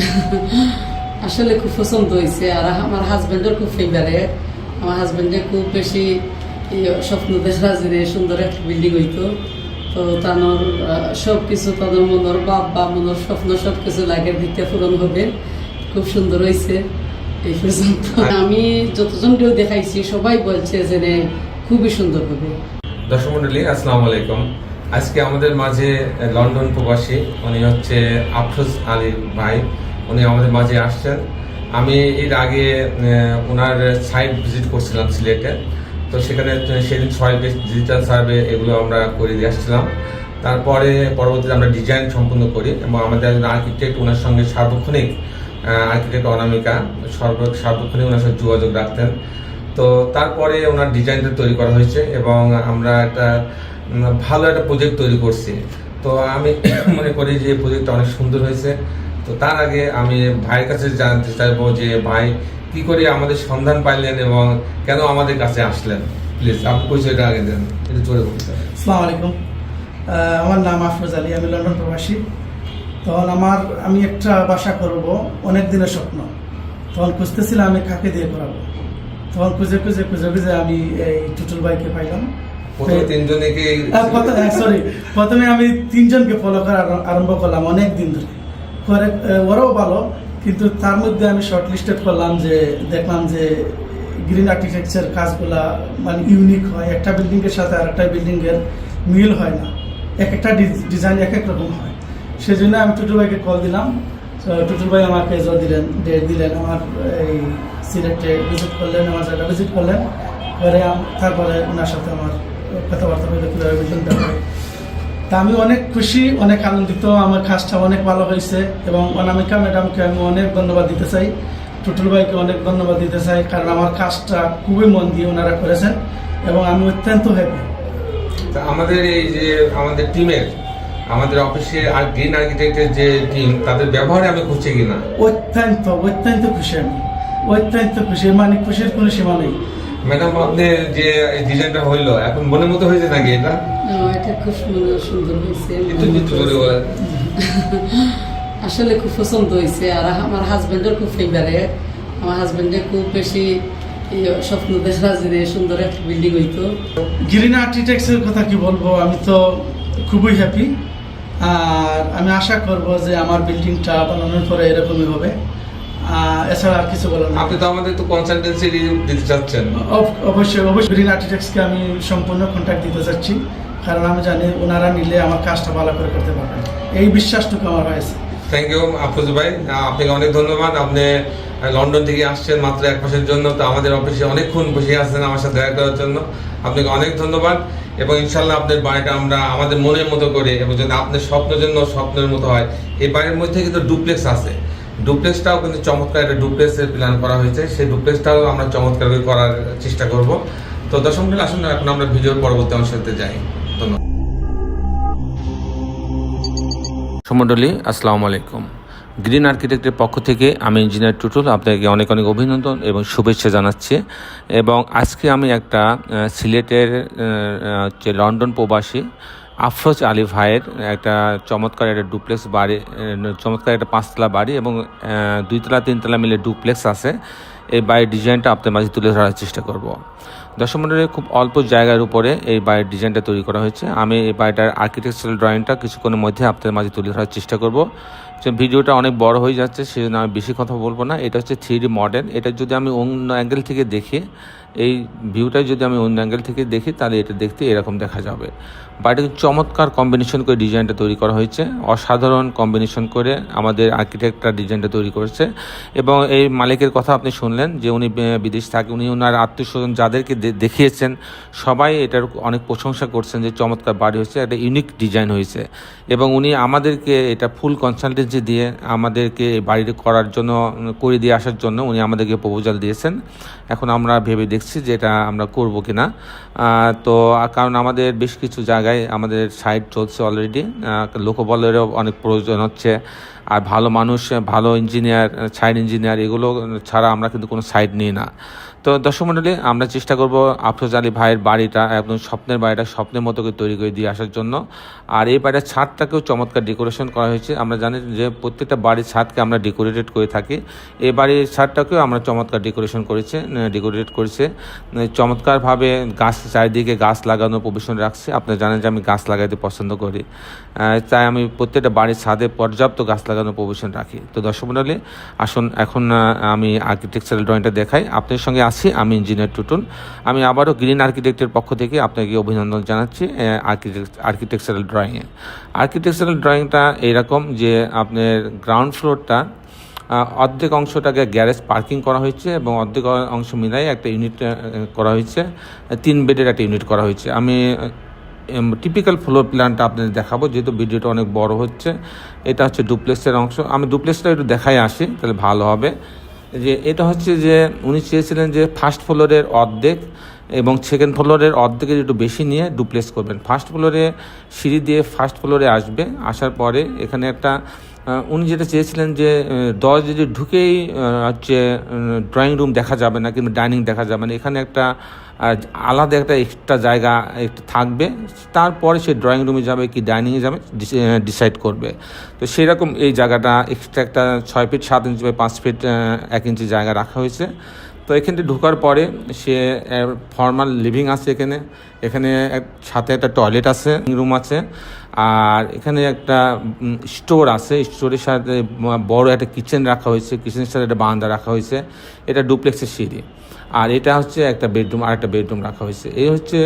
আসলে খুব পছন্দ হয়েছে। আর আমার হাজবেন্ডের খুব ফেভারেট আমার হাজবেন্ডের খুব বেশি স্বপ্ন দেখা যে সুন্দর একটা বিল্ডিং হইতো। তো তানোর সব কিছু তাদের মনের বাপ বা মনের স্বপ্ন সব কিছু লাগে দিতে পূরণ হবে। খুব সুন্দর হয়েছে এই পর্যন্ত। আমি যতজনকেও দেখাইছি সবাই বলছে যে খুবই সুন্দর হবে। দর্শক মন্ডলী আসসালামু আলাইকুম। আজকে আমাদের মাঝে লন্ডন প্রবাসী উনি হচ্ছে আফরোজ আলী ভাই। উনি আমাদের মাঝে আসছেন। আমি এর আগে ওনার সাইট ভিজিট করছিলাম সিলেটে। তো সেখানে সেদিন সয়েল ডিজিটাল সার্ভে এগুলো আমরা করে দিয়ে আসছিলাম। তারপরে পরবর্তীতে আমরা ডিজাইন সম্পূর্ণ করি এবং আমাদের একজন আর্কিটেক্ট ওনার সঙ্গে সার্বক্ষণিক আর্কিটেক্ট অনামিকা সর্ব, সার্বক্ষণিক ওনার সাথে যোগাযোগ রাখতেন। তো তারপরে ওনার ডিজাইনটা তৈরি করা হয়েছে এবং আমরা একটা ভালো একটা প্রজেক্ট তৈরি করছি। তো আমি মনে করি যে প্রজেক্টটা অনেক সুন্দর হয়েছে। তো তার আগে আমি ভাইয়ের কাছে জানতে চাইব যে ভাই কি করে আমাদের সন্ধান পাইলেন এবং কেন আমাদের কাছে আসলেন? প্লিজ আপনি পরিচয়টা আগে দেন একটু জোরে বলতে আসসালামু আলাইকুম। আমার নাম আফরোজ আলী আমি লন্ডন প্রবাসী। তখন আমার আমি একটা বাসা করব অনেক দিনের স্বপ্ন। তখন খুঁজতেছিলাম আমি কাকে দিয়ে করাবো। তখন খুঁজে খুঁজে খুঁজে খুঁজে আমি এই টুটুল ভাইকে পাইলাম। প্রথমে তিনজনকে সরি প্রথমে আমি তিনজনকে ফলো করা আরম্ভ করলাম অনেক দিন ধরে। করে ওরাও ভালো, কিন্তু তার মধ্যে আমি শর্ট লিস্টেড করলাম যে, দেখলাম যে গ্রিন আর্কিটেকচার কাজগুলা মানে ইউনিক হয়। একটা বিল্ডিংয়ের সাথে আরেকটা বিল্ডিং এর মিল হয় না। এক একটা ডিজাইন এক এক রকম হয়। সেই জন্য আমি টুটুল ভাইকে কল দিলাম। টুটুল ভাই আমাকে জোর দিলেন ডেট দিলেন, আমার এই সিলেটে ভিজিট করলেন, আমার জায়গা ভিজিট করলেন। পরে তারপরে ওনার সাথে আমার কথাবার্তা হইল কীভাবে বিল্ডিংটা হয়। তা আমি অনেক খুশি অনেক আনন্দিত আমার কাজটা অনেক ভালো হয়েছে এবং অনামিকা ম্যাডামকে আমি অনেক ধন্যবাদ দিতে চাই টুটুল ভাইকে অনেক ধন্যবাদ দিতে চাই কারণ আমার কাজটা খুবই মন দিয়ে ওনারা করেছেন এবং আমি অত্যন্ত হ্যাপি আমাদের এই যে আমাদের টিমের আমাদের অফিসে আর গ্রিন আর্কিটেক্টের যে টিম তাদের ব্যবহারে আমি খুশি কিনা? অত্যন্ত অত্যন্ত খুশি আমি অত্যন্ত খুশি মানে খুশির কোনো সীমা নেই। ম্যাডাম আপনি যে এই ডিজাইনটা হইল এখন মনের মতো হয়েছে নাকি এটা? এটা খুব সুন্দর সুন্দর হয়েছে। আসলে খুব পছন্দ হয়েছে। আর আমার হাজবেন্ডের খুব ফেভারেট আমার হাজবেন্ডের খুব বেশি স্বপ্ন দেখা যে সুন্দর একটা বিল্ডিং হইতো। গ্রিন আর্কিটেক্টসের কথা কি বলব? আমি তো খুবই হ্যাপি আর আমি আশা করব যে আমার বিল্ডিংটা বানানোর পরে এরকমই হবে। এছাড়া আর কিছু বলার আপনি তো আমাদের তো কনসালটেন্সি দিতে চাচ্ছেন। অবশ্যই অবশ্যই। গ্রিন আর্কিটেক্টসকে আমি সম্পূর্ণ কন্ট্যাক্ট দিতে চাচ্ছি। কারণ আমি জানি ওনারা নিলে আমার কাজটা ভালো করে করতে পারবেন। এই বিশ্বাসটুকু আমার হয়েছে থ্যাংক ইউ আফরোজ ভাই। আপনাকে অনেক ধন্যবাদ। আপনি লন্ডন থেকে আসছেন মাত্র এক মাসের জন্য। তো আমাদের অফিসে অনেকক্ষণ বসে আসছেন আমার সাথে দেখা করার জন্য। আপনাকে অনেক ধন্যবাদ। এবং ইনশাল্লাহ আপনার বাড়িটা আমরা আমাদের মনের মতো করে এবং যদি আপনার স্বপ্নের জন্য স্বপ্নের মতো হয় এই বাড়ির মধ্যে কিন্তু ডুপ্লেক্স আছে। ডুপ্লেক্সটাও কিন্তু চমৎকার একটা ডুপ্লেক্সের প্ল্যান করা হয়েছে। সেই ডুপ্লেক্সটাও আমরা চমৎকার করার চেষ্টা করব। তো দশম মিনিট আসুন এখন আমরা ভিডিওর পরবর্তী অংশতে যাই। ধন্যবাদ। সমন্ডলী আসসালামু আলাইকুম। গ্রিন আর্কিটেক্টের পক্ষ থেকে আমি ইঞ্জিনিয়ার টুটুল আপনাকে অনেক অনেক অভিনন্দন এবং শুভেচ্ছা জানাচ্ছি। এবং আজকে আমি একটা সিলেটের হচ্ছে লন্ডন প্রবাসী আফরোজ আলী ভাইয়ের একটা চমৎকার একটা ডুপ্লেক্স বাড়ি চমৎকার একটা পাঁচতলা বাড়ি এবং দুইতলা, তিনতলা মিলে ডুপ্লেক্স আছে। এই বাড়ির ডিজাইনটা আপনার মাঝে তুলে ধরার চেষ্টা করব। দর্শক মন্ডলী, খুব অল্প জায়গার উপরে এই বাড়ির ডিজাইনটা তৈরি করা হয়েছে। আমি এই বাড়িটার আর্কিটেকচারাল ড্রয়িংটা কিছুক্ষণের মধ্যে আপনাদের মাঝে তুলে ধরার চেষ্টা করব। ভিডিওটা অনেক বড় হয়ে যাচ্ছে সেই জন্য আমি বেশি কথা বলব না। এটা হচ্ছে থ্রি মডেল এটা যদি আমি অন্য অ্যাঙ্গেল থেকে দেখি এই ভিউটাই যদি আমি অন্য অ্যাঙ্গেল থেকে দেখি, তাহলে এটা দেখতে এরকম দেখা যাবে। বাড়িটাকে চমৎকার কম্বিনেশন করে ডিজাইনটা তৈরি করা হয়েছে। অসাধারণ কম্বিনেশন করে আমাদের আর্কিটেক্টরা ডিজাইনটা তৈরি করেছে। এবং এই মালিকের কথা আপনি শুনলেন যে উনি বিদেশ থাকে, উনি ওনার আত্মীয় স্বজন যাদেরকে দেখিয়েছেন, সবাই এটার অনেক প্রশংসা করছেন যে চমৎকার বাড়ি হয়েছে, একটা ইউনিক ডিজাইন হয়েছে। এবং উনি আমাদেরকে এটা ফুল কনসালটেন্সি দিয়ে আমাদেরকে বাড়িটি করার জন্য, করে দিয়ে আসার জন্য উনি আমাদেরকে প্রপোজাল দিয়েছেন। এখন আমরা ভেবে দেখছি যে এটা আমরা করব কি না তো কারণ আমাদের বেশ কিছু জায়গায় আমাদের সাইট চলছে অলরেডি লোকবলেরও অনেক প্রয়োজন হচ্ছে। আর ভালো মানুষ, ভালো ইঞ্জিনিয়ার সাইড ইঞ্জিনিয়ার এগুলো ছাড়া আমরা কিন্তু কোনো সাইড নিই না। তো দর্শক মণ্ডলী আমরা চেষ্টা করব আফরোজ আলী ভাইয়ের বাড়িটা, একদম স্বপ্নের বাড়িটা স্বপ্নের মতো করে তৈরি করে দিয়ে আসার জন্য। আর এই বাড়ির ছাদটাকেও চমৎকার ডেকোরেশন করা হয়েছে। আমরা জানি যে প্রত্যেকটা বাড়ির ছাদকে আমরা ডেকোরেটেড করে থাকি। এই বাড়ির ছাদটাকেও আমরা চমৎকার ডেকোরেশন করেছে ডেকোরেট করেছে। চমৎকারভাবে গাছ চারিদিকে গাছ লাগানো প্রভিশন রাখছে। আপনারা জানেন যে আমি গাছ লাগাইতে পছন্দ করি। তাই আমি প্রত্যেকটা বাড়ির ছাদে পর্যাপ্ত গাছ লাগানোর প্রভিশন রাখি। তো দর্শক মণ্ডলী আসুন এখন আমি আর্কিটেকচারাল ড্রয়িংটা দেখাই। আপনার সঙ্গে আছি আমি ইঞ্জিনিয়ার টুটুল। আমি আবারও গ্রিন আর্কিটেক্টের পক্ষ থেকে আপনাকে অভিনন্দন জানাচ্ছি আর্কিটেকচারাল ড্রয়িংয়ে আর্কিটেকচারাল ড্রয়িংটা এইরকম যে আপনার গ্রাউন্ড ফ্লোরটা অর্ধেক অংশটাকে গ্যারেজ পার্কিং করা হয়েছে এবং অর্ধেক অংশ মিলাই একটা ইউনিট করা হয়েছে। তিন বেডের একটা ইউনিট করা হয়েছে। আমি টিপিক্যাল ফ্লোর প্ল্যানটা আপনাদের দেখাবো, যেহেতু ভিডিওটা অনেক বড় হচ্ছে। এটা হচ্ছে ডুপ্লেক্সের অংশ। আমি ডুপ্লেক্সটা একটু দেখাই আসি, তাহলে ভালো হবে। যে এটা হচ্ছে যে, উনি চেয়েছিলেন যে ফার্স্ট ফ্লোরের অর্ধেক এবং সেকেন্ড ফ্লোরের অর্ধেকের একটু বেশি নিয়ে ডুপ্লেস করবেন। ফার্স্ট ফ্লোরে সিঁড়ি দিয়ে ফার্স্ট ফ্লোরে আসবে, আসার পরে এখানে একটা উনি যেটা চেয়েছিলেন যে দরজা যদি ঢুকেই হচ্ছে ড্রয়িং রুম দেখা যাবে না কিংবা ডাইনিং দেখা যাবে না, এখানে একটা আলাদা একটা এক্সট্রা জায়গা, একটু থাকবে। তারপরে সে ড্রয়িং রুমে যাবে কি ডাইনিংয়ে যাবে ডিসাইড করবে। তো সেরকম এই জায়গাটা এক্সট্রা একটা ছয় ফিট সাত ইঞ্চি বা পাঁচ ফিট এক ইঞ্চি জায়গা রাখা হয়েছে। তো এখানে ঢোকার পরে সে ফর্মাল লিভিং আছে এখানে। এখানে সাথে একটা টয়লেট আছে রুম আছে। আর এখানে একটা স্টোর আছে। স্টোরের সাথে বড় একটা কিচেন রাখা হয়েছে। কিচেনের সাথে একটা বারান্দা রাখা হয়েছে। এটা ডুপ্লেক্সের সিঁড়ি। আর এটা হচ্ছে একটা বেডরুম আর একটা বেডরুম রাখা হয়েছে। এই হচ্ছে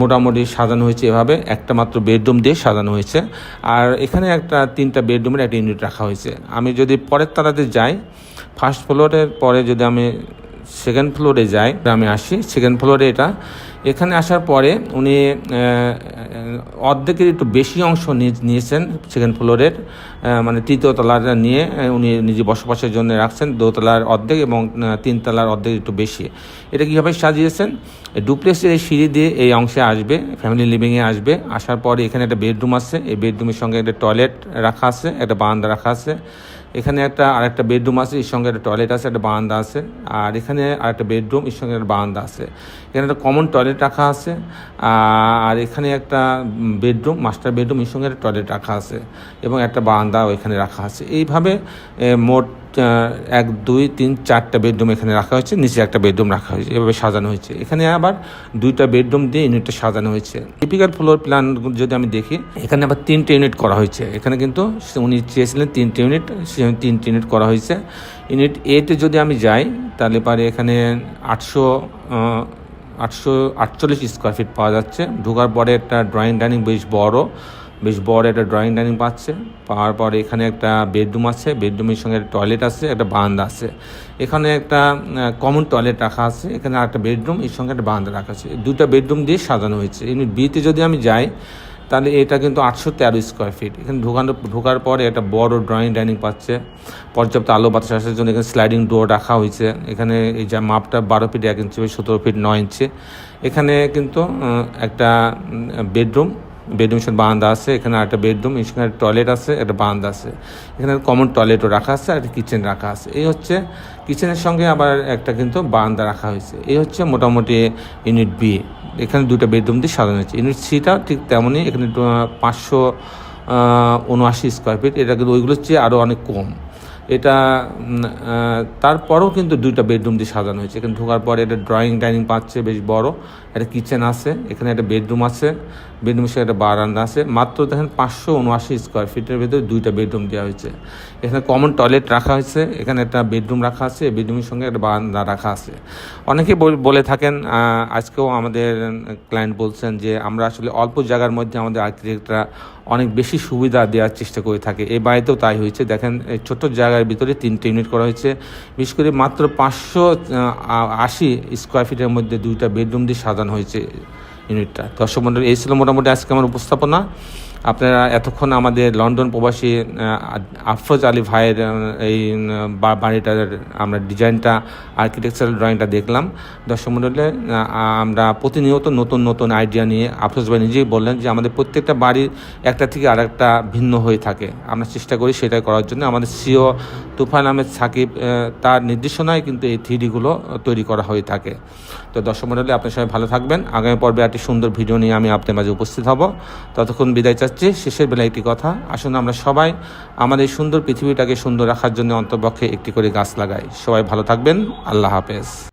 মোটামুটি সাজানো হয়েছে এভাবে। একটা মাত্র বেডরুম দিয়ে সাজানো হয়েছে। আর এখানে একটা, তিনটা বেডরুমের একটা ইউনিট রাখা হয়েছে। আমি যদি পরের তালাতে যাই ফার্স্ট ফ্লোরের পরে যদি আমি সেকেন্ড ফ্লোরে যাই গ্রামে আসি। সেকেন্ড ফ্লোরে এটা। এখানে আসার পরে উনি অর্ধেকের একটু বেশি অংশ নিয়ে- নিয়েছেন সেকেন্ড ফ্লোরের মানে তৃতীয় তলাটা নিয়ে উনি নিজে বসবাসের জন্য রাখছেন। দোতলার অর্ধেক এবং তিনতলার অর্ধেক একটু বেশি। এটা কীভাবে সাজিয়েছেন? ডুপ্লেক্সের এই সিঁড়ি দিয়ে এই অংশে আসবে ফ্যামিলি লিভিংয়ে আসবে। আসার পরে এখানে একটা বেডরুম আছে। এই বেডরুমের সঙ্গে একটা টয়লেট রাখা আছে, একটা বারান্দা রাখা আছে। এখানে একটা আর একটা বেডরুম আছে, এর সঙ্গে একটা টয়লেট আছে, একটা বারান্দা আছে। আর এখানে আর একটা বেডরুম, এর সঙ্গে একটা বারান্দা আছে। এখানে একটা কমন টয়লেট রাখা আছে, আর এখানে একটা বেডরুম, মাস্টার বেডরুম, এর সঙ্গে একটা টয়লেট রাখা আছে এবং একটা বারান্দা ওইখানে রাখা আছে। এইভাবে মোট এক, দুই, তিন, চারটা বেডরুম এখানে রাখা হয়েছে, নিচে একটা বেডরুম রাখা হয়েছে, এভাবে সাজানো হয়েছে। এখানে আবার দুইটা বেডরুম দিয়ে ইউনিটটা সাজানো হয়েছে। টিপিক্যাল ফ্লোর প্ল্যান যদি আমি দেখি, এখানে আবার তিনটে ইউনিট করা হয়েছে। এখানে কিন্তু উনি চেয়েছিলেন তিনটে ইউনিট সে তিনটে ইউনিট করা হয়েছে। ইউনিট এতে যদি আমি যাই, তাহলে পারে এখানে আটশো আটশো আটচল্লিশ স্কোয়ার ফিট পাওয়া যাচ্ছে। ঢোকার পরে একটা ড্রয়িং ডাইনিং বেশ বড়। বেশ বড় একটা ড্রয়িং ডাইনিং পাচ্ছে। পাওয়ার পরে এখানে একটা বেডরুম আছে বেডরুমের সঙ্গে একটা টয়লেট আছে, একটা বারান্দা আছে। এখানে একটা কমন টয়লেট রাখা আছে, এখানে একটা বেডরুম এর সঙ্গে একটা বারান্দা রাখা আছে। দুটা বেডরুম দিয়ে সাজানো হয়েছে। ইউনিট বিতে যদি আমি যাই, তাহলে এটা কিন্তু আটশো তেরো স্কোয়ার ফিট এখানে ঢোকানো, ঢোকার পরে একটা বড় ড্রয়িং ডাইনিং পাচ্ছে। পর্যাপ্ত আলো বাতাস আসার জন্য এখানে স্লাইডিং ডোর রাখা হয়েছে। এখানে এই যা মাপটা বারো ফিট এক ইঞ্চি সতেরো ফিট নয় ইঞ্চি এখানে কিন্তু একটা বেডরুম বেডরুম সাথে বারান্দা আছে, এখানে একটা বেডরুম, এখানে টয়লেট আছে, একটা বারান্দা আছে। এখানে কমন টয়লেটও রাখা আছে আর কিচেন রাখা আছে। এই হচ্ছে কিচেনের সঙ্গে আবার একটা কিন্তু বারান্দা রাখা হয়েছে। এই হচ্ছে মোটামুটি ইউনিট বি। এখানে দুটো বেডরুম দিয়ে সাজানো হয়েছে। ইউনিট সিটা ঠিক তেমনই এখানে পাঁচশো উনআশি স্কোয়ার ফিট এটা কিন্তু ওইগুলোর চেয়ে আরও অনেক কম। এটা তারপরেও কিন্তু দুইটা বেডরুম দিয়ে সাজানো হয়েছে। এখানে ঢোকার পরে এটা ড্রয়িং ডাইনিং পাচ্ছে, বেশ বড়। একটা কিচেন আছে, এখানে একটা বেডরুম আছে বেডরুমের সাথে একটা বারান্দা আছে। মাত্র দেখেন পাঁচশো উনআশি স্কোয়ার ফিটের ভেতরে দুইটা বেডরুম দেওয়া হয়েছে। এখানে কমন টয়লেট রাখা হয়েছে, এখানে একটা বেডরুম রাখা আছে বেডরুমের সঙ্গে একটা বারান্দা রাখা আছে। অনেকে বল- থাকেন আজকেও আমাদের ক্লায়েন্ট বলছেন যে আমরা আসলে অল্প জায়গার মধ্যে আমাদের আর্কিটেক্টরা অনেক বেশি সুবিধা দেওয়ার চেষ্টা করে থাকে। এই বাড়িতেও তাই হয়েছে। দেখেন এই ছোট্ট জায়গার ভিতরে তিনটে ইউনিট করা হয়েছে। বিশেষ করে মাত্র পাঁচশো আশি স্কোয়ার ফিটের মধ্যে দুইটা বেডরুম দিয়ে সাজানো হয়েছে ইউনিটটা। দর্শক মন্ডলী এই ছিল মোটামুটি আজকে আমার উপস্থাপনা। আপনারা এতক্ষণ আমাদের লন্ডন প্রবাসী আফরোজ আলী ভাইয়ের এই বাড়িটার আমরা ডিজাইনটা আর্কিটেকচারাল ড্রয়িংটা দেখলাম। দর্শক মণ্ডলে আমরা প্রতিনিয়ত নতুন নতুন আইডিয়া নিয়ে আফরোজ ভাই নিজেই বললেন যে আমাদের প্রত্যেকটা বাড়ি একটা থেকে আরেকটা ভিন্ন হয়ে থাকে। আমরা চেষ্টা করি সেটাই করার জন্য। আমাদের সিও তুফান আহমেদ সাকিব তার নির্দেশনায় কিন্তু এই থ্রিডিগুলো তৈরি করা হয়ে থাকে। তো দর্শক মণ্ডলী আপনার সবাই ভালো থাকবেন। আগামী পর্বে একটি সুন্দর ভিডিও নিয়ে আমি আপনার মাঝে উপস্থিত হব। ততক্ষণ বিদায় চাচ্ছি। শেষের বেলা একটি কথা। আসুন আমরা সবাই আমাদের সুন্দর পৃথিবীটাকে সুন্দর রাখার জন্য অন্তপক্ষে একটি করে গাছ লাগাই। সবাই ভালো থাকবেন। আল্লাহ হাফেজ।